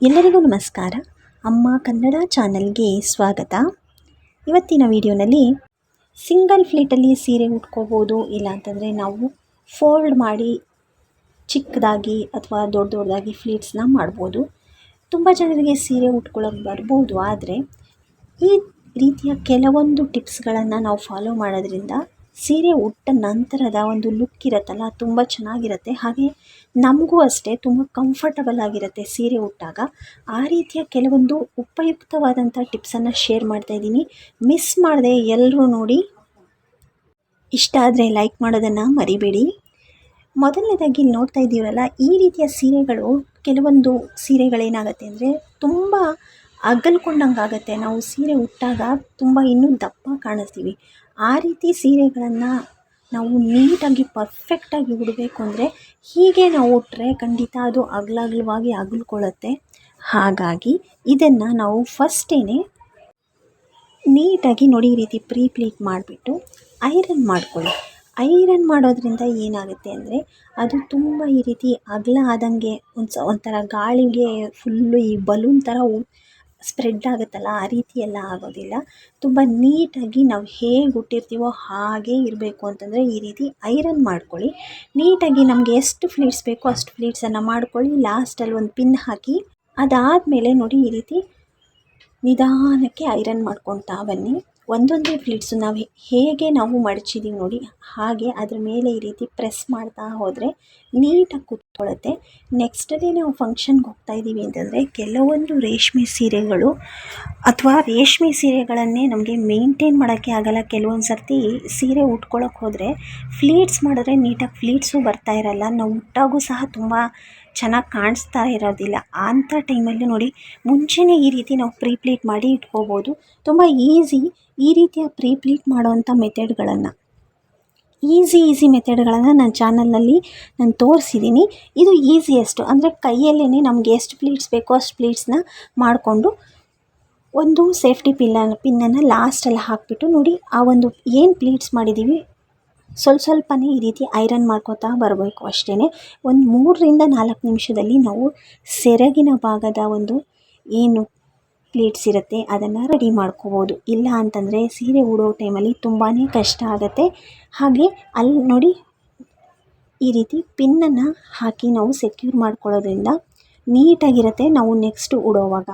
ಎಲ್ಲರಿಗೂ ನಮಸ್ಕಾರ. ಅಮ್ಮ ಕನ್ನಡ ಚಾನಲ್ಗೆ ಸ್ವಾಗತ. ಇವತ್ತಿನ ವಿಡಿಯೋನಲ್ಲಿ ಸಿಂಗಲ್ ಫ್ಲೀಟಲ್ಲಿ ಸೀರೆ ಉಟ್ಕೋಬೋದು, ಇಲ್ಲ ಅಂತಂದರೆ ನಾವು ಫೋಲ್ಡ್ ಮಾಡಿ ಚಿಕ್ಕದಾಗಿ ಅಥವಾ ದೊಡ್ಡ ದೊಡ್ಡದಾಗಿ ಫ್ಲೀಟ್ಸ್ನ ಮಾಡ್ಬೋದು. ತುಂಬ ಜನರಿಗೆ ಸೀರೆ ಉಟ್ಕೊಳ್ಳೋಕೆ ಬರ್ಬೋದು, ಆದರೆ ಈ ರೀತಿಯ ಕೆಲವೊಂದು ಟಿಪ್ಸ್ಗಳನ್ನು ನಾವು ಫಾಲೋ ಮಾಡೋದ್ರಿಂದ ಸೀರೆ ಉಟ್ಟ ನಂತರದ ಒಂದು ಲುಕ್ ಇರುತ್ತಲ್ಲ, ತುಂಬ ಚೆನ್ನಾಗಿರುತ್ತೆ. ಹಾಗೆ ನಮಗೂ ಅಷ್ಟೇ ತುಂಬ ಕಂಫರ್ಟಬಲ್ ಆಗಿರುತ್ತೆ ಸೀರೆ ಉಟ್ಟಾಗ. ಆ ರೀತಿಯ ಕೆಲವೊಂದು ಉಪಯುಕ್ತವಾದಂಥ ಟಿಪ್ಸನ್ನು ಶೇರ್ ಮಾಡ್ತಾಯಿದ್ದೀನಿ ಮಿಸ್ ಮಾಡದೆ ಎಲ್ಲರೂ ನೋಡಿ. ಇಷ್ಟ ಆದರೆ ಲೈಕ್ ಮಾಡೋದನ್ನು ಮರಿಬೇಡಿ. ಮೊದಲನೇದಾಗಿ ನೋಡ್ತಾ ಇದ್ದೀವಲ್ಲ, ಈ ರೀತಿಯ ಸೀರೆಗಳು ಕೆಲವೊಂದು ಸೀರೆಗಳೇನಾಗುತ್ತೆ ಅಂದರೆ ತುಂಬ ಅಗಲ್ಕೊಂಡಂಗೆ ಆಗುತ್ತೆ ನಾವು ಸೀರೆ ಉಟ್ಟಾಗ ತುಂಬ ಇನ್ನೂ ದಪ್ಪ ಕಾಣಿಸ್ತೀವಿ. ಆ ರೀತಿ ಸೀರೆಗಳನ್ನು ನಾವು ನೀಟಾಗಿ ಪರ್ಫೆಕ್ಟಾಗಿ ಉಡಬೇಕು ಅಂದರೆ ಹೀಗೆ ನಾವು ಉಟ್ಟರೆ ಖಂಡಿತ ಅದು ಅಗಲಗ್ಲವಾಗಿ ಅಗಲ್ಕೊಳ್ಳುತ್ತೆ. ಹಾಗಾಗಿ ಇದನ್ನು ನಾವು ಫಸ್ಟೇ ನೀಟಾಗಿ ನೋಡಿ ಈ ರೀತಿ ಪ್ರೀ ಪ್ಲೀಟ್ ಮಾಡಿಬಿಟ್ಟು ಐರನ್ ಮಾಡ್ಕೊಳ್ಳಿ. ಐರನ್ ಮಾಡೋದ್ರಿಂದ ಏನಾಗುತ್ತೆ ಅಂದರೆ ಅದು ತುಂಬ ಈ ರೀತಿ ಅಗಲ ಆದಂಗೆ ಒಂದು ಒಂಥರ ಗಾಳಿಗೆ ಫುಲ್ಲು ಈ ಬಲೂನ್ ಥರ ಸ್ಪ್ರೆಡ್ ಆಗುತ್ತಲ್ಲ, ಆ ರೀತಿ ಎಲ್ಲ ಆಗೋದಿಲ್ಲ. ತುಂಬ ನೀಟಾಗಿ ನಾವು ಹೇಗೆ ಹುಟ್ಟಿರ್ತೀವೋ ಹಾಗೆ ಇರಬೇಕು ಅಂತಂದರೆ ಈ ರೀತಿ ಐರನ್ ಮಾಡ್ಕೊಳ್ಳಿ. ನೀಟಾಗಿ ನಮಗೆ ಎಷ್ಟು ಫ್ಲೀಟ್ಸ್ ಬೇಕೋ ಅಷ್ಟು ಫ್ಲೀಟ್ಸನ್ನು ಮಾಡ್ಕೊಳ್ಳಿ. ಲಾಸ್ಟಲ್ಲಿ ಒಂದು ಪಿನ್ ಹಾಕಿ, ಅದಾದಮೇಲೆ ನೋಡಿ ಈ ರೀತಿ ನಿಧಾನಕ್ಕೆ ಐರನ್ ಮಾಡ್ಕೊತಾ ಬನ್ನಿ. ಒಂದೊಂದೇ ಫ್ಲೀಟ್ಸು ನಾವು ಹೇಗೆ ನಾವು ಮಡಚಿದ್ದೀವಿ ನೋಡಿ, ಹಾಗೆ ಅದ್ರ ಮೇಲೆ ಈ ರೀತಿ ಪ್ರೆಸ್ ಮಾಡ್ತಾ ಹೋದರೆ ನೀಟಾಗಿ ಕೂತ್ಕೊಳ್ಳುತ್ತೆ ನೆಕ್ಸ್ಟ್ ಡೇ ನಾವು ಫಂಕ್ಷನ್ಗೆ ಹೋಗ್ತಾ ಇದ್ದೀವಿ ಅಂತಂದರೆ ಕೆಲವೊಂದು ರೇಷ್ಮೆ ಸೀರೆಗಳು ಅಥವಾ ರೇಷ್ಮೆ ಸೀರೆಗಳನ್ನೇ ನಮಗೆ ಮೇಂಟೈನ್ ಮಾಡೋಕ್ಕೆ ಆಗಲ್ಲ. ಕೆಲವೊಂದು ಸರ್ತಿ ಸೀರೆ ಉಟ್ಕೊಳ್ಳೋಕೆ ಹೋದರೆ ಫ್ಲೀಟ್ಸ್ ಮಾಡಿದ್ರೆ ನೀಟಾಗಿ ಫ್ಲೀಟ್ಸು ಬರ್ತಾ ಇರಲ್ಲ. ನಾವು ಉಟ್ಟಾಗೂ ಸಹ ತುಂಬ ಚೆನ್ನಾಗಿ ಕಾಣಿಸ್ತಾ ಇರೋದಿಲ್ಲ. ಅಂಥ ಟೈಮಲ್ಲಿ ನೋಡಿ, ಮುಂಚೆನೇ ಈ ರೀತಿ ನಾವು ಪ್ರೀ ಪ್ಲೀಟ್ ಮಾಡಿ ಇಟ್ಕೋಬೋದು. ತುಂಬ ಈಸಿ ಈ ರೀತಿಯ ಪ್ರೀ ಪ್ಲೀಟ್ ಮಾಡೋವಂಥ ಮೆಥಡ್ಗಳನ್ನು. ಈಸಿ ಈಸಿ ಮೆಥಡ್ಗಳನ್ನು ನನ್ನ ಚಾನಲ್ನಲ್ಲಿ ನಾನು ತೋರಿಸಿದ್ದೀನಿ. ಇದು ಈಸಿಯೆಸ್ಟು. ಅಂದರೆ ಕೈಯಲ್ಲೇ ನಮಗೆ ಎಷ್ಟು ಪ್ಲೀಟ್ಸ್ ಬೇಕೋ ಅಷ್ಟು ಪ್ಲೀಟ್ಸ್ನ ಮಾಡಿಕೊಂಡು ಒಂದು ಸೇಫ್ಟಿ ಪಿನ್ನ, ಪಿನ್ನನ್ನು ಲಾಸ್ಟಲ್ಲಿ ಹಾಕಿಬಿಟ್ಟು ನೋಡಿ, ಆ ಒಂದು ಏನು ಪ್ಲೀಟ್ಸ್ ಮಾಡಿದ್ದೀವಿ ಸ್ವಲ್ಪ ಸ್ವಲ್ಪನೇ ಈ ರೀತಿ ಐರನ್ ಮಾಡ್ಕೋತಾ ಬರಬೇಕು ಅಷ್ಟೇ ಒಂದು ಮೂರರಿಂದ ನಾಲ್ಕು ನಿಮಿಷದಲ್ಲಿ ನಾವು ಸೆರಗಿನ ಭಾಗದ ಒಂದು ಏನು ಪ್ಲೇಟ್ಸ್ ಇರುತ್ತೆ ಅದನ್ನು ರೆಡಿ ಮಾಡ್ಕೋಬೋದು. ಇಲ್ಲ ಅಂತಂದರೆ ಸೀರೆ ಉಡೋ ಟೈಮಲ್ಲಿ ತುಂಬಾ ಕಷ್ಟ ಆಗುತ್ತೆ. ಹಾಗೆ ಅಲ್ಲಿ ನೋಡಿ, ಈ ರೀತಿ ಪಿನ್ನನ್ನು ಹಾಕಿ ನಾವು ಸೆಕ್ಯೂರ್ ಮಾಡ್ಕೊಳ್ಳೋದ್ರಿಂದ ನೀಟಾಗಿರುತ್ತೆ ನಾವು ನೆಕ್ಸ್ಟ್ ಉಡೋವಾಗ.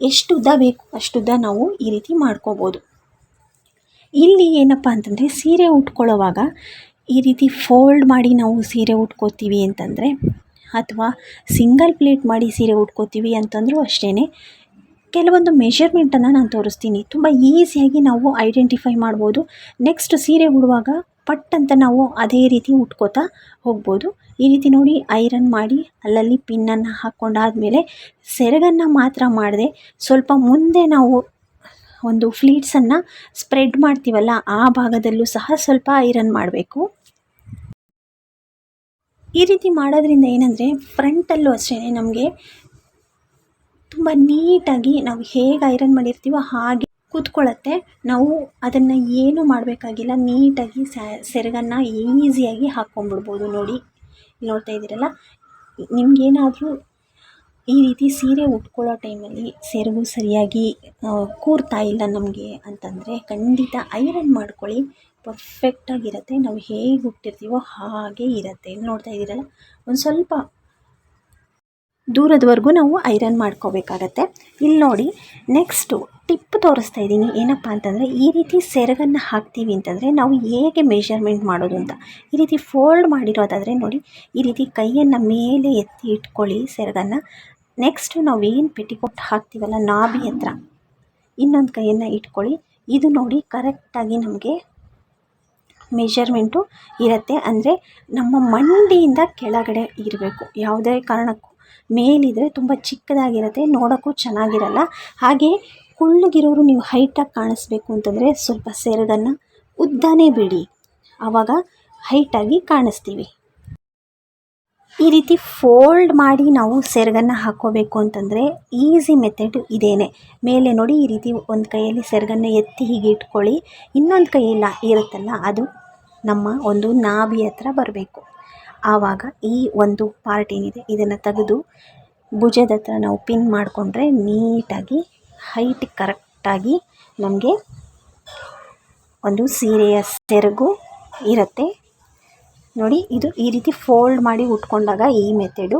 ಎಷ್ಟುದ್ದ ಬೇಕು ಅಷ್ಟುದ್ದ ನಾವು ಈ ರೀತಿ ಮಾಡ್ಕೋಬೋದು. ಇಲ್ಲಿ ಏನಪ್ಪ ಅಂತಂದರೆ ಸೀರೆ ಉಟ್ಕೊಳ್ಳೋವಾಗ ಈ ರೀತಿ ಫೋಲ್ಡ್ ಮಾಡಿ ನಾವು ಸೀರೆ ಉಟ್ಕೋತೀವಿ ಅಂತಂದರೆ ಅಥವಾ ಸಿಂಗಲ್ ಪ್ಲೇಟ್ ಮಾಡಿ ಸೀರೆ ಉಟ್ಕೋತೀವಿ ಅಂತಂದರೂ ಅಷ್ಟೇ ಕೆಲವೊಂದು ಮೆಷರ್ಮೆಂಟನ್ನು ನಾನು ತೋರಿಸ್ತೀನಿ. ತುಂಬ ಈಸಿಯಾಗಿ ನಾವು ಐಡೆಂಟಿಫೈ ಮಾಡ್ಬೋದು. ನೆಕ್ಸ್ಟ್ ಸೀರೆ ಉಡುವಾಗ ಪಟ್ ಅಂತ ನಾವು ಅದೇ ರೀತಿ ಉಟ್ಕೋತಾ ಹೋಗ್ಬೋದು. ಈ ರೀತಿ ನೋಡಿ ಐರನ್ ಮಾಡಿ ಅಲ್ಲಲ್ಲಿ ಪಿನ್ನನ್ನು ಹಾಕ್ಕೊಂಡಾದಮೇಲೆ ಸೆರಗನ್ನು ಮಾತ್ರ ಮಾಡದೆ ಸ್ವಲ್ಪ ಮುಂದೆ ನಾವು ಒಂದು ಫ್ಲೀಟ್ಸನ್ನು ಸ್ಪ್ರೆಡ್ ಮಾಡ್ತೀವಲ್ಲ, ಆ ಭಾಗದಲ್ಲೂ ಸಹ ಸ್ವಲ್ಪ ಐರನ್ ಮಾಡಬೇಕು. ಈ ರೀತಿ ಮಾಡೋದ್ರಿಂದ ಏನಂದರೆ ಫ್ರಂಟಲ್ಲೂ ಅಷ್ಟೇ ನಮಗೆ ತುಂಬ ನೀಟಾಗಿ ನಾವು ಹೇಗೆ ಐರನ್ ಮಾಡಿರ್ತೀವೋ ಹಾಗೆ ಕೂತ್ಕೊಳ್ಳುತ್ತೆ. ನಾವು ಅದನ್ನು ಏನೂ ಮಾಡಬೇಕಾಗಿಲ್ಲ, ನೀಟಾಗಿ ಸೆರಗನ್ನು ಈಸಿಯಾಗಿ ಹಾಕ್ಕೊಂಬಿಡ್ಬೋದು ನೋಡಿ. ನೋಡ್ತಾ ಇದ್ದೀರಲ್ಲ? ನಿಮಗೇನಾದರೂ ಈ ರೀತಿ ಸೀರೆ ಉಟ್ಕೊಳ್ಳೋ ಟೈಮಲ್ಲಿ ಸೆರಗು ಸರಿಯಾಗಿ ಕೂರ್ತಾ ಇಲ್ಲ ನಮಗೆ ಅಂತಂದರೆ ಖಂಡಿತ ಐರನ್ ಮಾಡ್ಕೊಳ್ಳಿ. ಪರ್ಫೆಕ್ಟಾಗಿರುತ್ತೆ ನಾವು ಹೇಗೆ ಉಟ್ಟಿರ್ತೀವೋ ಹಾಗೆ ಇರುತ್ತೆ. ನೋಡ್ತಾ ಇದ್ದೀರಲ್ಲ? ಒಂದು ಸ್ವಲ್ಪ ದೂರದವರೆಗೂ ನಾವು ಐರನ್ ಮಾಡ್ಕೋಬೇಕಾಗತ್ತೆ. ಇಲ್ಲಿ ನೋಡಿ ನೆಕ್ಸ್ಟು ಟಿಪ್ ತೋರಿಸ್ತಾ ಇದ್ದೀನಿ. ಏನಪ್ಪ ಅಂತಂದರೆ, ಈ ರೀತಿ ಸೆರಗನ್ನು ಹಾಕ್ತೀವಿ ಅಂತಂದರೆ, ನಾವು ಹೇಗೆ ಮೆಷರ್ಮೆಂಟ್ ಮಾಡೋದು ಅಂತ. ಈ ರೀತಿ ಫೋಲ್ಡ್ ಮಾಡಿರೋದಾದರೆ ನೋಡಿ, ಈ ರೀತಿ ಕೈಯನ್ನು ಮೇಲೆ ಎತ್ತಿ ಇಟ್ಕೊಳ್ಳಿ ಸೆರಗನ್ನು. ನೆಕ್ಸ್ಟು ನಾವು ಏನು ಪೆಟಿಕೋಟ್ ಹಾಕ್ತೀವಲ್ಲ, ನಾಭಿ ಹತ್ರ. ಇನ್ನೊಂದು ಕೈಯನ್ನು ಇಟ್ಕೊಳ್ಳಿ. ಇದು ನೋಡಿ ಕರೆಕ್ಟಾಗಿ ನಮಗೆ ಮೆಷರ್ಮೆಂಟು ಇರುತ್ತೆ. ಅಂದರೆ, ನಮ್ಮ ಮಂಡಿಯಿಂದ ಕೆಳಗಡೆ ಇರಬೇಕು. ಯಾವುದೇ ಕಾರಣಕ್ಕೂ. ಮೇಲಿದ್ರೆ ತುಂಬ ಚಿಕ್ಕದಾಗಿರುತ್ತೆ, ನೋಡೋಕ್ಕೂ ಚೆನ್ನಾಗಿರಲ್ಲ. ಹಾಗೆ ಕುಳ್ಳಗಿರೋರು ನೀವು ಹೈಟಾಗಿ ಕಾಣಿಸ್ಬೇಕು ಅಂತಂದರೆ ಸ್ವಲ್ಪ ಸೆರಗನ್ನು ಉದ್ದನೇ ಬಿಡಿ. ಆವಾಗ ಹೈಟಾಗಿ ಕಾಣಿಸ್ತೀವಿ. ಈ ರೀತಿ ಫೋಲ್ಡ್ ಮಾಡಿ ನಾವು ಸೆರಗನ್ನು ಹಾಕ್ಕೋಬೇಕು ಅಂತಂದರೆ ಈಸಿ ಮೆಥಡ್ ಇದೇನೆ. ಮೇಲೆ ನೋಡಿ ಈ ರೀತಿ ಒಂದು ಕೈಯಲ್ಲಿ ಸೆರಗನ್ನು ಎತ್ತಿ ಹೀಗೆ ಇಟ್ಕೊಳ್ಳಿ. ಇನ್ನೊಂದು ಕೈಯಲ್ಲ ಇರುತ್ತಲ್ಲ, ಅದು ನಮ್ಮ ಒಂದು ನಾಭಿ ಹತ್ರ ಬರಬೇಕು. ಆವಾಗ ಈ ಒಂದು ಪಾರ್ಟ್ ಏನಿದೆ, ಇದನ್ನು ತೆಗೆದು ಭುಜದ ಹತ್ರ ನಾವು ಪಿನ್ ಮಾಡಿಕೊಂಡ್ರೆ ನೀಟಾಗಿ ಹೈಟ್ ಕರೆಕ್ಟಾಗಿ ನಮಗೆ ಒಂದು ಸೀರೆಯ ಸೆರಗು ಇರುತ್ತೆ. ನೋಡಿ, ಇದು ಈ ರೀತಿ ಫೋಲ್ಡ್ ಮಾಡಿ ಉಟ್ಕೊಂಡಾಗ ಈ ಮೆಥಡು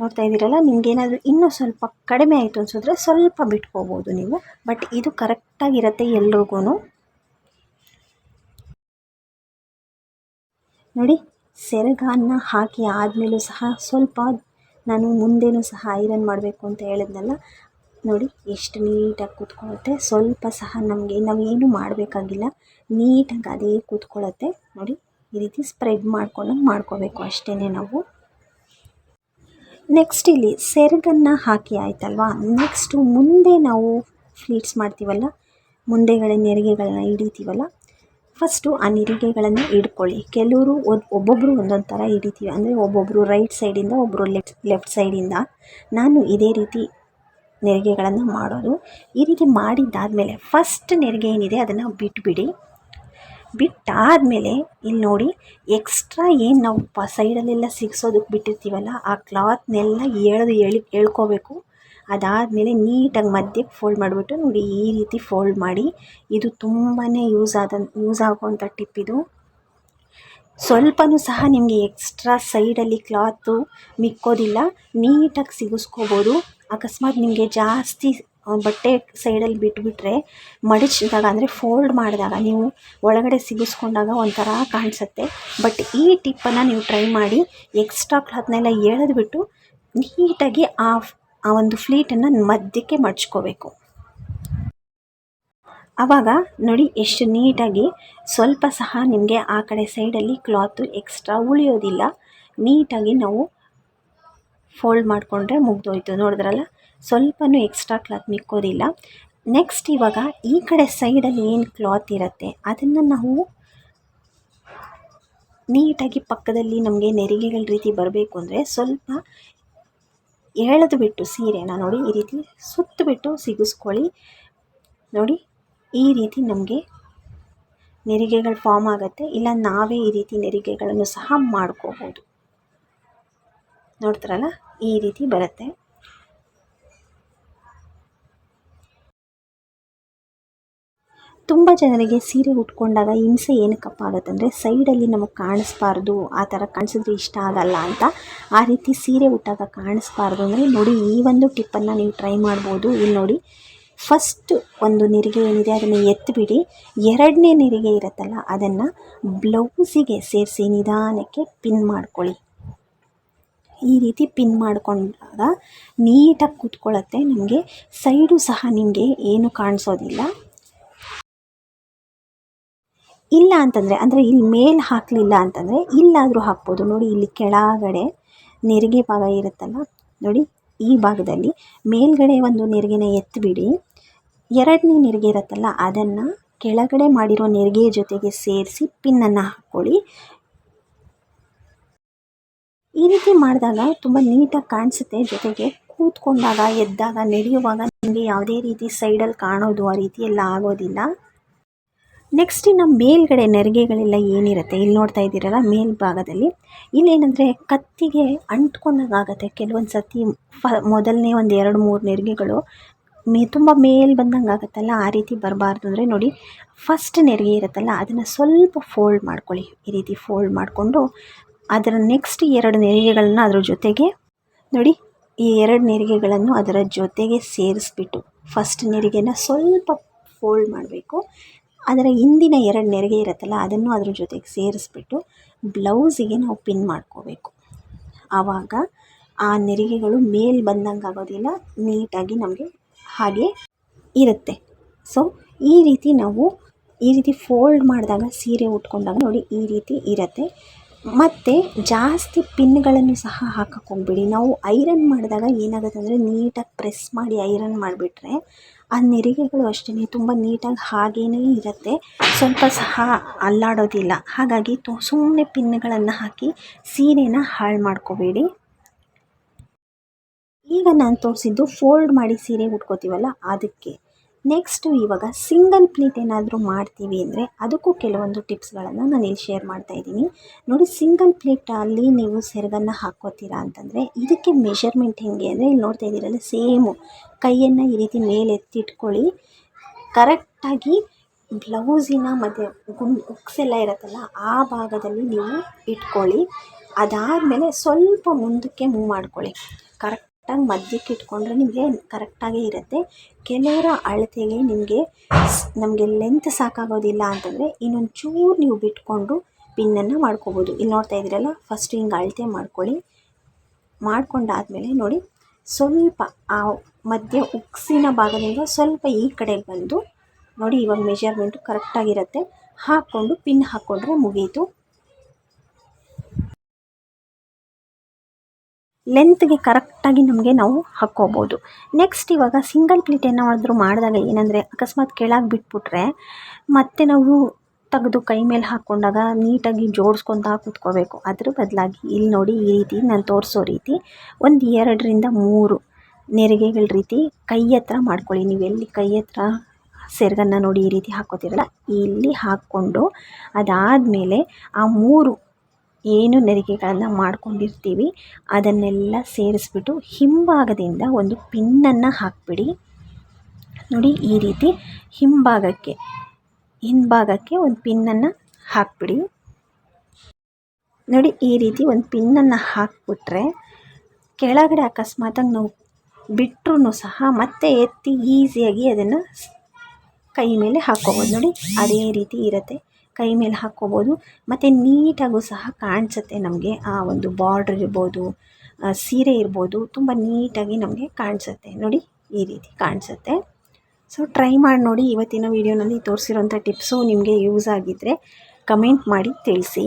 ನೋಡ್ತಾ ಇದ್ದೀರಲ್ಲ ನಿಮ್ಗೇನಾದರೂ ಇನ್ನೂ ಸ್ವಲ್ಪ ಕಡಿಮೆ ಆಯಿತು ಅನ್ಸಿದ್ರೆ ಸ್ವಲ್ಪ ಬಿಟ್ಕೋಬೋದು ನೀವು. ಬಟ್ ಇದು ಕರೆಕ್ಟಾಗಿರುತ್ತೆ ಎಲ್ರಿಗೂ ನೋಡಿ ಸೆರಗನ್ನು ಹಾಕಿ ಆದಮೇಲೂ ಸಹ ಸ್ವಲ್ಪ ನಾನು ಮುಂದೆನೂ ಸಹ ಐರನ್ ಮಾಡಬೇಕು ಅಂತ ಹೇಳಿದ್ನಲ್ಲ, ನೋಡಿ ಎಷ್ಟು ನೀಟಾಗಿ ಕೂತ್ಕೊಳ್ಳುತ್ತೆ. ಸ್ವಲ್ಪ ಸಹ ನಮಗೆ ನಾವು ಏನೂ ಮಾಡಬೇಕಾಗಿಲ್ಲ. ನೀಟಾಗಿ ಅದೇ ಕೂತ್ಕೊಳ್ಳುತ್ತೆ. ನೋಡಿ, ಈ ರೀತಿ ಸ್ಪ್ರೆಡ್ ಮಾಡ್ಕೊಂಡು ಮಾಡ್ಕೋಬೇಕು ಅಷ್ಟೇ ನಾವು. ನೆಕ್ಸ್ಟ್ ಇಲ್ಲಿ ಸೆರಗನ್ನು ಹಾಕಿ ಆಯ್ತಲ್ವಾ? ನೆಕ್ಸ್ಟು ಮುಂದೆ ನಾವು ಫ್ಲೀಟ್ಸ್ ಮಾಡ್ತೀವಲ್ಲ, ಮುಂದೆಗಡೆ ನೆರಿಗೆಗಳನ್ನ ಹಿಡಿತೀವಲ್ಲ ಫಸ್ಟು ಆ ನೆರಿಗೆಗಳನ್ನು ಹಿಡ್ಕೊಳ್ಳಿ ಕೆಲವರು ಒಬ್ಬೊಬ್ಬರು ಒಂದೊಂದು ಥರ ಹಿಡಿತೀವಿ. ಅಂದರೆ ಒಬ್ಬೊಬ್ಬರು ರೈಟ್ ಸೈಡಿಂದ ಒಬ್ಬರು ಲೆಫ್ಟ್ ಲೆಫ್ಟ್ ಸೈಡಿಂದ ನಾನು ಇದೇ ರೀತಿ ನೆರಿಗೆಗಳನ್ನು ಮಾಡೋದು. ಈ ರೀತಿ ಮಾಡಿದ್ದಾದಮೇಲೆ ಫಸ್ಟ್ ನೆರಿಗೆ ಏನಿದೆ ಅದನ್ನು ಬಿಟ್ಬಿಡಿ. ಬಿಟ್ಟಾದಮೇಲೆ ಇಲ್ಲಿ ನೋಡಿ ಎಕ್ಸ್ಟ್ರಾ ಏನು ನಾವು ಸೈಡಲ್ಲೆಲ್ಲ ಸಿಗ್ಸೋದಕ್ಕೆ ಬಿಟ್ಟಿರ್ತೀವಲ್ಲ, ಆ ಕ್ಲಾತ್ನೆಲ್ಲ ಎಳೆದು ಎಳಿ, ಎಳ್ಕೋಬೇಕು. ಅದಾದಮೇಲೆ ನೀಟಾಗಿ ಮಧ್ಯಕ್ಕೆ ಫೋಲ್ಡ್ ಮಾಡಿಬಿಟ್ಟು ನೋಡಿ ಈ ರೀತಿ ಫೋಲ್ಡ್ ಮಾಡಿ ಇದು ತುಂಬಾ ಯೂಸ್ ಆದ ಯೂಸ್ ಆಗುವಂಥ ಟಿಪ್ ಇದು. ಸ್ವಲ್ಪನೂ ಸಹ ನಿಮಗೆ ಎಕ್ಸ್ಟ್ರಾ ಸೈಡಲ್ಲಿ ಕ್ಲಾತು ಮಿಕ್ಕೋದಿಲ್ಲ, ನೀಟಾಗಿ ಸಿಗಿಸ್ಕೋಬೋದು. ಅಕಸ್ಮಾತ್ ನಿಮಗೆ ಜಾಸ್ತಿ ಬಟ್ಟೆ ಸೈಡಲ್ಲಿ ಬಿಟ್ಬಿಟ್ರೆ ಮಡಚಿದಾಗ ಅಂದರೆ ಫೋಲ್ಡ್ ಮಾಡಿದಾಗ ನೀವು ಒಳಗಡೆ ಸಿಗಿಸ್ಕೊಂಡಾಗ ಒಂಥರ ಕಾಣಿಸುತ್ತೆ. ಬಟ್ ಈ ಟಿಪ್ಪನ್ನು ನೀವು ಟ್ರೈ ಮಾಡಿ ಎಕ್ಸ್ಟ್ರಾ ಕ್ಲಾತ್ನೆಲ್ಲ ಎಳೆದ್ಬಿಟ್ಟು ನೀಟಾಗಿ ಆ ಆ ಒಂದು ಫ್ಲೀಟನ್ನು ಮಧ್ಯಕ್ಕೆ ಮಡ್ಚ್ಕೋಬೇಕು. ಆವಾಗ ನೋಡಿ ಎಷ್ಟು ನೀಟಾಗಿ ಸ್ವಲ್ಪ ಸಹ ನಿಮಗೆ ಆ ಕಡೆ ಸೈಡಲ್ಲಿ ಕ್ಲಾತು ಎಕ್ಸ್ಟ್ರಾ ಉಳಿಯೋದಿಲ್ಲ. ನೀಟಾಗಿ ನಾವು ಫೋಲ್ಡ್ ಮಾಡಿಕೊಂಡ್ರೆ ಮುಗ್ದೋಯ್ತು. ನೋಡಿದ್ರಲ್ಲ? ಸ್ವಲ್ಪನೂ ಎಕ್ಸ್ಟ್ರಾ ಕ್ಲಾತ್ ಮಿಕ್ಕೋದಿಲ್ಲ. ನೆಕ್ಸ್ಟ್ ಇವಾಗ ಈ ಕಡೆ ಸೈಡಲ್ಲಿ ಏನು ಕ್ಲಾತ್ ಇರುತ್ತೆ? ಅದನ್ನು ನಾವು ನೀಟಾಗಿ ಪಕ್ಕದಲ್ಲಿ ನಮಗೆ ನೆರಿಗೆಗಳ ರೀತಿ ಬರಬೇಕು ಅಂದರೆ ಸ್ವಲ್ಪ ಎಳೆದು ಬಿಟ್ಟು ಸೀರೆನ ನೋಡಿ, ಈ ರೀತಿ ಸುತ್ತಬಿಟ್ಟು ಸಿಗಿಸ್ಕೊಳ್ಳಿ. ನೋಡಿ, ಈ ರೀತಿ ನಮಗೆ ನೆರಿಗೆಗಳು ಫಾರ್ಮ್ ಆಗುತ್ತೆ. ಇಲ್ಲ, ನಾವೇ ಈ ರೀತಿ ನೆರಿಗೆಗಳನ್ನು ಸಹ ಮಾಡ್ಕೋಬೋದು. ನೋಡ್ತಾರಲ್ಲ, ಈ ರೀತಿ ಬರುತ್ತೆ. ತುಂಬ ಜನರಿಗೆ ಸೀರೆ ಉಟ್ಕೊಂಡಾಗ ಹಿಂಸೆ ಏನಕ್ಕಪ್ಪ ಆಗುತ್ತಂದರೆ ಸೈಡಲ್ಲಿ ನಮಗೆ ಕಾಣಿಸ್ಬಾರ್ದು, ಆ ಥರ ಕಾಣಿಸಿದ್ರೆ ಇಷ್ಟ ಆಗಲ್ಲ ಅಂತ ಆ ರೀತಿ ಸೀರೆ ಉಟ್ಟಾಗ ಕಾಣಿಸ್ಬಾರ್ದು ಅಂದರೆ ನೋಡಿ, ಈ ಒಂದು ಟಿಪ್ಪನ್ನು ನೀವು ಟ್ರೈ ಮಾಡ್ಬೋದು. ಇಲ್ಲಿ ನೋಡಿ ಫಸ್ಟ್ ಒಂದು ನಿರಿಗೆ ಏನಿದೆ ಅದನ್ನು ಎತ್ತಿಬಿಡಿ ಎರಡನೇ ನಿರಿಗೆ ಇರುತ್ತಲ್ಲ, ಅದನ್ನು ಬ್ಲೌಸಿಗೆ ಸೇರಿಸಿ ನಿಧಾನಕ್ಕೆ ಪಿನ್ ಮಾಡ್ಕೊಳ್ಳಿ. ಈ ರೀತಿ ಪಿನ್ ಮಾಡಿಕೊಂಡಾಗ ನೀಟಾಗಿ ಕೂತ್ಕೊಳ್ಳುತ್ತೆ ನಿಮಗೆ ಸೈಡು ಸಹ ನಿಮಗೆ ಏನು ಕಾಣಿಸೋದಿಲ್ಲ. ಇಲ್ಲ ಅಂತಂದರೆ, ಅಂದರೆ ಇಲ್ಲಿ ಮೇಲೆ ಹಾಕಲಿಲ್ಲ ಅಂತಂದರೆ ಇಲ್ಲಾದರೂ ಹಾಕ್ಬೋದು. ನೋಡಿ, ಇಲ್ಲಿ ಕೆಳಗಡೆ ನೆರಿಗೆ ಭಾಗ ಇರುತ್ತಲ್ಲ, ನೋಡಿ, ಈ ಭಾಗದಲ್ಲಿ ಮೇಲ್ಗಡೆ ಒಂದು ನೆರಿಗೆನ ಎತ್ತಿಬಿಡಿ ಎರಡನೇ ನೆರಿಗೆ ಇರುತ್ತಲ್ಲ, ಅದನ್ನು ಕೆಳಗಡೆ ಮಾಡಿರೋ ನೆರಿಗೆ ಜೊತೆಗೆ ಸೇರಿಸಿ ಪಿನ್ನನ್ನು ಹಾಕ್ಕೊಳ್ಳಿ. ಈ ರೀತಿ ಮಾಡಿದಾಗ ತುಂಬ ನೀಟಾಗಿ ಕಾಣಿಸುತ್ತೆ. ಜೊತೆಗೆ ಕೂತ್ಕೊಂಡಾಗ, ಎದ್ದಾಗ, ನಡೆಯುವಾಗ ನಿಮಗೆ ಯಾವುದೇ ರೀತಿ ಸೈಡಲ್ಲಿ ಕಾಣೋದು ಆ ರೀತಿ ಎಲ್ಲ ಆಗೋದಿಲ್ಲ. ನೆಕ್ಸ್ಟ್ ಇನ್ನು ಮೇಲ್ಗಡೆ ನೆರಿಗೆಗಳೆಲ್ಲ ಏನಿರುತ್ತೆ? ಇಲ್ಲಿ ನೋಡ್ತಾ ಇದ್ದೀರಲ್ಲ, ಮೇಲ್ಭಾಗದಲ್ಲಿ. ಇಲ್ಲೇನಂದರೆ ಕತ್ತಿಗೆ ಅಂಟ್ಕೊಂಡಾಗುತ್ತೆ. ಕೆಲವೊಂದು ಸತಿ ಫ, ಮೊದಲನೇ ಒಂದು ಎರಡು ಮೂರು ನೆರಿಗೆಗಳು ಮೇ, ತುಂಬ ಮೇಲೆ ಬಂದಂಗೆ ಆಗುತ್ತಲ್ಲ? ಆ ರೀತಿ ಬರಬಾರ್ದು ಅಂದರೆ ನೋಡಿ, ಫಸ್ಟ್ ನೆರಿಗೆ ಇರುತ್ತಲ್ಲ, ಅದನ್ನು ಸ್ವಲ್ಪ ಫೋಲ್ಡ್ ಮಾಡ್ಕೊಳ್ಳಿ. ಈ ರೀತಿ ಫೋಲ್ಡ್ ಮಾಡಿಕೊಂಡು ಅದರ ನೆಕ್ಸ್ಟ್ ಎರಡು ನೆರಿಗೆಗಳನ್ನು ಅದರ ಜೊತೆಗೆ ನೋಡಿ, ಈ ಎರಡು ನೆರಿಗೆಗಳನ್ನು ಅದರ ಜೊತೆಗೆ ಸೇರಿಸ್ಬಿಟ್ಟು, ಫಸ್ಟ್ ನೆರಿಗೆನ ಸ್ವಲ್ಪ ಫೋಲ್ಡ್ ಮಾಡಬೇಕು. ಅದರ ಹಿಂದಿನ ಎರಡು ನೆರಿಗೆ ಇರುತ್ತಲ್ಲ, ಅದನ್ನು ಅದ್ರ ಜೊತೆಗೆ ಸೇರಿಸ್ಬಿಟ್ಟು ಬ್ಲೌಸಿಗೆ ನಾವು ಪಿನ್ ಮಾಡ್ಕೋಬೇಕು. ಆವಾಗ ಆ ನೆರಿಗೆಗಳು ಮೇಲೆ ಬಂದಂಗೆ ಆಗೋದಿಲ್ಲ, ನೀಟಾಗಿ ನಮಗೆ ಹಾಗೆ ಇರುತ್ತೆ. ಸೊ ಈ ರೀತಿ ನಾವು ಈ ರೀತಿ ಫೋಲ್ಡ್ ಮಾಡಿದಾಗ ಸೀರೆ ಉಟ್ಕೊಂಡಾಗ ನೋಡಿ ಈ ರೀತಿ ಇರುತ್ತೆ. ಮತ್ತು ಜಾಸ್ತಿ ಪಿನ್ಗಳನ್ನು ಸಹ ಹಾಕಕ್ಕೆ ನಾವು ಐರನ್ ಮಾಡಿದಾಗ ಏನಾಗುತ್ತೆ ಅಂದರೆ ನೀಟಾಗಿ ಪ್ರೆಸ್ ಮಾಡಿ ಐರನ್ ಮಾಡಿಬಿಟ್ರೆ ಆ ನೆರಿಗೆಗಳು ಅಷ್ಟೇ ತುಂಬ ನೀಟಾಗಿ ಹಾಗೇ ಇರುತ್ತೆ. ಸ್ವಲ್ಪ ಸಹ ಅಲ್ಲಾಡೋದಿಲ್ಲ. ಹಾಗಾಗಿ ತು ಸುಮ್ಮನೆ ಪಿನ್ಗಳನ್ನು ಹಾಕಿ ಸೀರೆನ ಹಾಳು ಮಾಡ್ಕೋಬೇಡಿ. ಈಗ ನಾನು ತೋರಿಸಿದ್ದು ಫೋಲ್ಡ್ ಮಾಡಿ ಸೀರೆ ಉಟ್ಕೋತೀವಲ್ಲ, ಅದಕ್ಕೆ. ನೆಕ್ಸ್ಟು ಇವಾಗ ಸಿಂಗಲ್ ಪ್ಲೇಟ್ ಏನಾದರೂ ಮಾಡ್ತೀವಿ ಅಂದರೆ ಅದಕ್ಕೂ ಕೆಲವೊಂದು ಟಿಪ್ಸ್ಗಳನ್ನು ನಾನು ಇಲ್ಲಿ ಶೇರ್ ಮಾಡ್ತಾ ಇದ್ದೀನಿ. ನೋಡಿ, ಸಿಂಗಲ್ ಪ್ಲೇಟಲ್ಲಿ ನೀವು ಸೆರಗನ್ನು ಹಾಕ್ಕೋತೀರಾ ಅಂತಂದರೆ ಇದಕ್ಕೆ ಮೆಷರ್ಮೆಂಟ್ ಹೇಗೆ ಅಂದರೆ ಇಲ್ಲಿ ನೋಡ್ತಾ ಇದ್ದೀರಲ್ಲ, ಸೇಮು ಕೈಯನ್ನು ಈ ರೀತಿ ಮೇಲೆ ಎತ್ತಿಟ್ಕೊಳ್ಳಿ ಕರೆಕ್ಟಾಗಿ ಬ್ಲೌಸಿನ ಮತ್ತು ಗುಂ ಉಕ್ಸೆಲ್ಲ ಇರುತ್ತಲ್ಲ ಆ ಭಾಗದಲ್ಲಿ ನೀವು ಇಟ್ಕೊಳ್ಳಿ. ಅದಾದಮೇಲೆ ಸ್ವಲ್ಪ ಮುಂದಕ್ಕೆ ಮೂವ್ ಮಾಡ್ಕೊಳ್ಳಿ. ಕರೆಕ್ಟಾಗಿ ಮಧ್ಯಕ್ಕೆ ಇಟ್ಕೊಂಡ್ರೆ ನಿಮಗೆ ಕರೆಕ್ಟಾಗೇ ಇರುತ್ತೆ. ಕೆಲವರ ಅಳತೆಗೆ ನಿಮಗೆ ನಮಗೆ ಲೆಂತ್ ಸಾಕಾಗೋದಿಲ್ಲ ಅಂತಂದರೆ ಇನ್ನೊಂದು ಚೂರು ನೀವು ಬಿಟ್ಕೊಂಡು ಪಿನ್ನನ್ನು ಮಾಡ್ಕೋಬೋದು. ಇಲ್ಲಿ ನೋಡ್ತಾ ಇದ್ದೀರಲ್ಲ ಫಸ್ಟ್ ಹಿಂಗೆ ಅಳತೆ ಮಾಡ್ಕೊಳ್ಳಿ. ಮಾಡ್ಕೊಂಡಾದಮೇಲೆ ನೋಡಿ, ಸ್ವಲ್ಪ ಆ ಮಧ್ಯ ಉಕ್ಸಿನ ಭಾಗದಿಂದ ಸ್ವಲ್ಪ ಈ ಕಡೆಗೆ ಬಂದು ನೋಡಿ ಇವಾಗ ಮೆಷರ್ಮೆಂಟು ಕರೆಕ್ಟಾಗಿರುತ್ತೆ. ಹಾಕ್ಕೊಂಡು ಪಿನ್ ಹಾಕ್ಕೊಂಡ್ರೆ ಮುಗೀತು. ಲೆಂತ್ಗೆ ಕರೆಕ್ಟಾಗಿ ನಮಗೆ ನಾವು ಹಾಕ್ಕೋಬೋದು. ನೆಕ್ಸ್ಟ್ ಇವಾಗ ಸಿಂಗಲ್ ಪ್ಲೇಟ್ ಏನಾದರೂ ಮಾಡಿದಾಗ ಏನಂದರೆ ಅಕಸ್ಮಾತ್ ಕೆಳಗೆ ಬಿಟ್ಬಿಟ್ರೆ ಮತ್ತೆ ನಾವು ತೆಗೆದು ಕೈ ಮೇಲೆ ಹಾಕ್ಕೊಂಡಾಗ ನೀಟಾಗಿ ಜೋಡಿಸ್ಕೊತಾ ಕೂತ್ಕೋಬೇಕು. ಅದ್ರ ಬದಲಾಗಿ ಇಲ್ಲಿ ನೋಡಿ ಈ ರೀತಿ ನಾನು ತೋರಿಸೋ ರೀತಿ ಒಂದು ಎರಡರಿಂದ ಮೂರು ನೆರಿಗೆಗಳ ರೀತಿ ಕೈ ಹತ್ರ ಮಾಡ್ಕೊಳ್ಳಿ. ನೀವು ಎಲ್ಲಿ ಕೈ ಹತ್ರ ಸೆರಗನ್ನು ನೋಡಿ ಈ ರೀತಿ ಹಾಕ್ಕೋತೀರಲ್ಲ, ಇಲ್ಲಿ ಹಾಕ್ಕೊಂಡು ಅದಾದಮೇಲೆ ಆ ಮೂರು ಏನು ನೆರಿಗೆಗಳನ್ನು ಮಾಡ್ಕೊಂಡಿರ್ತೀವಿ, ಅದನ್ನೆಲ್ಲ ಸೇರಿಸ್ಬಿಟ್ಟು ಹಿಂಭಾಗದಿಂದ ಒಂದು ಪಿನ್ನನ್ನು ಹಾಕಿಬಿಡಿ. ನೋಡಿ ಈ ರೀತಿ ಹಿಂಭಾಗಕ್ಕೆ ಹಿಂಭಾಗಕ್ಕೆ ಒಂದು ಪಿನ್ನನ್ನು ಹಾಕಿಬಿಡಿ. ನೋಡಿ ಈ ರೀತಿ ಒಂದು ಪಿನ್ನನ್ನು ಹಾಕಿಬಿಟ್ರೆ ಕೆಳಗಡೆ ಅಕಸ್ಮಾತಾಗಿ ನಾವು ಬಿಟ್ಟರೂ ಸಹ ಮತ್ತೆ ಎತ್ತಿ ಈಸಿಯಾಗಿ ಅದನ್ನು ಕೈ ಮೇಲೆ ಹಾಕ್ಕೋಬೋದು. ನೋಡಿ ಅದೇ ರೀತಿ ಇರುತ್ತೆ. ಕೈ ಮೇಲೆ ಹಾಕ್ಕೋಬೋದು. ಮತ್ತು ನೀಟಾಗೂ ಸಹ ಕಾಣಿಸುತ್ತೆ ನಮಗೆ. ಆ ಒಂದು ಬಾರ್ಡ್ರ್ ಇರ್ಬೋದು ಸೀರೆ ಇರ್ಬೋದು, ತುಂಬ ನೀಟಾಗಿ ನಮಗೆ ಕಾಣಿಸುತ್ತೆ. ನೋಡಿ, ಈ ರೀತಿ ಕಾಣಿಸುತ್ತೆ. ಸೊ ಟ್ರೈ ಮಾಡಿ ನೋಡಿ. ಇವತ್ತಿನ ವೀಡಿಯೋನಲ್ಲಿ ತೋರಿಸಿರೋಂಥ ಟಿಪ್ಸು ನಿಮಗೆ ಯೂಸ್ ಆಗಿದ್ದರೆ ಕಮೆಂಟ್ ಮಾಡಿ ತಿಳಿಸಿ.